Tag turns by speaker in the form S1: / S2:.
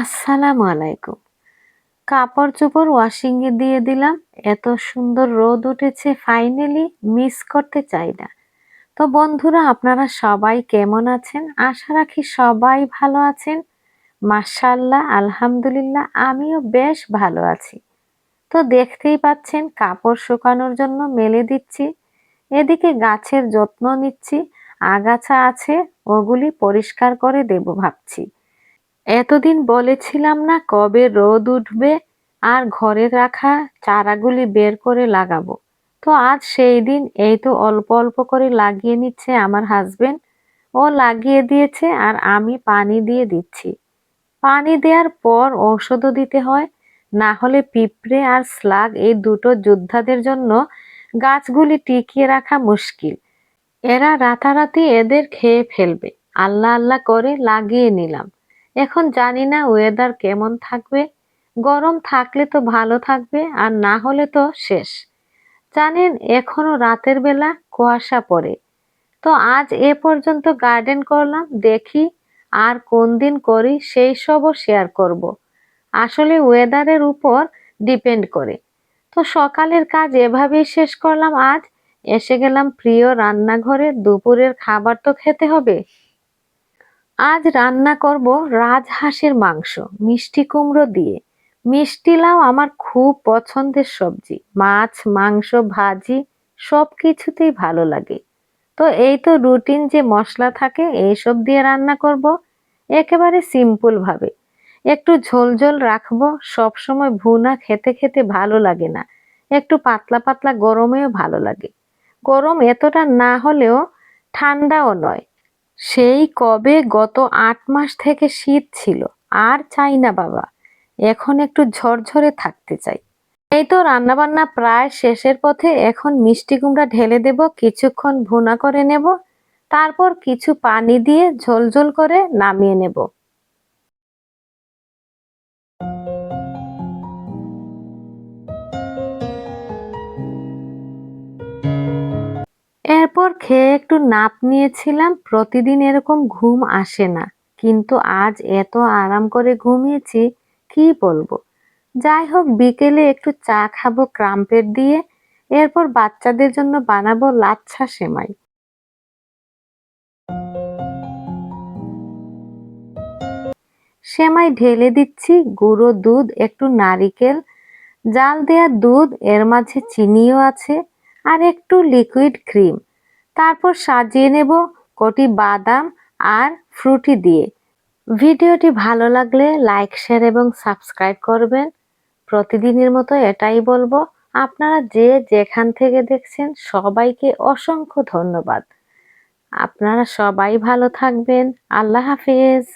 S1: আসসালামু আলাইকুম। কাপড় চোপড় ওয়াশিং এ দিয়ে দিলাম। এত সুন্দর রোদ উঠেছে ফাইনালি মিস করতে চাই না। তো বন্ধুরা, আপনারা সবাই কেমন আছেন? আশা রাখি সবাই ভালো আছেন। মাশাল্লাহ আলহামদুলিল্লাহ, আমিও বেশ ভালো আছি। তো দেখতেই পাচ্ছেন, কাপড় শুকানোর জন্য মেলে দিচ্ছি। এদিকে গাছের যত্ন নিচ্ছি। আগাছা আছে, ওগুলি পরিষ্কার করে দেব ভাবছি। এতদিন বলেছিলাম না কবে রোদ উঠবে আর ঘরে রাখা চারাগুলি বের করে লাগাবো। তো আজ সেই দিন এই তো অল্প অল্প করে লাগিয়ে নিচ্ছে আমার হাজবেন্ড ও লাগিয়ে দিয়েছে আর আমি পানি দিয়ে দিচ্ছি। পানি দেওয়ার পর ঔষধও দিতে হয়, না হলে পিঁপড়ে আর স্লাগ এই দুটো যোদ্ধাদের জন্য গাছগুলি টিকিয়ে রাখা মুশকিল। এরা রাতারাতি এদের খেয়ে ফেলবে। আল্লাহ আল্লাহ করে লাগিয়ে নিলাম। এখন জানি না ওয়েদার কেমন থাকবে। গরম থাকলে তো ভালো থাকবে, আর না হলে তো শেষ। জানেন, এখনও রাতের বেলা কুয়াশা পড়ে। তো আজ এ পর্যন্ত গার্ডেন করলাম, দেখি আর কোন দিন করি, সেই সবও শেয়ার করব। আসলে ওয়েদারের উপর ডিপেন্ড করে। তো সকালের কাজ এভাবেই শেষ করলাম আজ। এসে গেলাম প্রিয় রান্নাঘরে, দুপুরের খাবার তো খেতে হবে। আজ রান্না করব রাজহাঁসের মাংস, মিষ্টি কুমড়ো দিয়ে। মিষ্টি লাউ আমার খুব পছন্দের সবজি, মাছ, মাংস, ভাজি সব কিছুতেই ভালো লাগে। তো এই তো রুটিন যে মশলা থাকে, এইসব দিয়ে রান্না করব। একেবারে সিম্পল ভাবে। একটু ঝোল ঝোল রাখব, সবসময় ভুনা খেতে খেতে ভালো লাগে না। একটু পাতলা পাতলা গরমেও ভালো লাগে। গরম এতটা না হলেও ঠান্ডাও নয়। সেই কবে গত আট মাস থেকে শীত ছিল। আর চাই না বাবা, এখন একটু ঝরঝরে থাকতে চাই। এই তো রান্নাবান্না প্রায় শেষের পথে এখন মিষ্টি কুমড়া ঢেলে দেব, কিছুক্ষণ ভুনা করে নেব, তারপর কিছু পানি দিয়ে ঝোলঝোল করে নামিয়ে নেব। এরপর খেয়ে একটু নাপ নিয়েছিলাম, প্রতিদিন এরকম ঘুম আসে না। কিন্তু আজ এত আরাম করে ঘুমিয়েছি, কি বলব? যাই হোক, বিকেলে একটু চা খাব ক্রাম্পের দিয়ে, এরপর বাচ্চাদের জন্য বানাবো লাচ্ছা সেমাই। সেমাই ঢেলে দিচ্ছি, গুঁড়ো দুধ, একটু নারিকেল, জাল দেয়া দুধ, এর মাঝে চিনিও আছে আর একটু লিকুইড ক্রিম তারপর সাজিয়ে নেব কটি বাদাম আর ফ্রুটি দিয়ে। ভিডিওটি ভালো লাগলে লাইক শেয়ার এবং সাবস্ক্রাইব করবেন। প্রতিদিনের মতো এটাই বলব, আপনারা যে যেখান থেকে দেখছেন সবাইকে অসংখ্য ধন্যবাদ। আপনারা সবাই ভালো থাকবেন। আল্লাহ হাফিজ।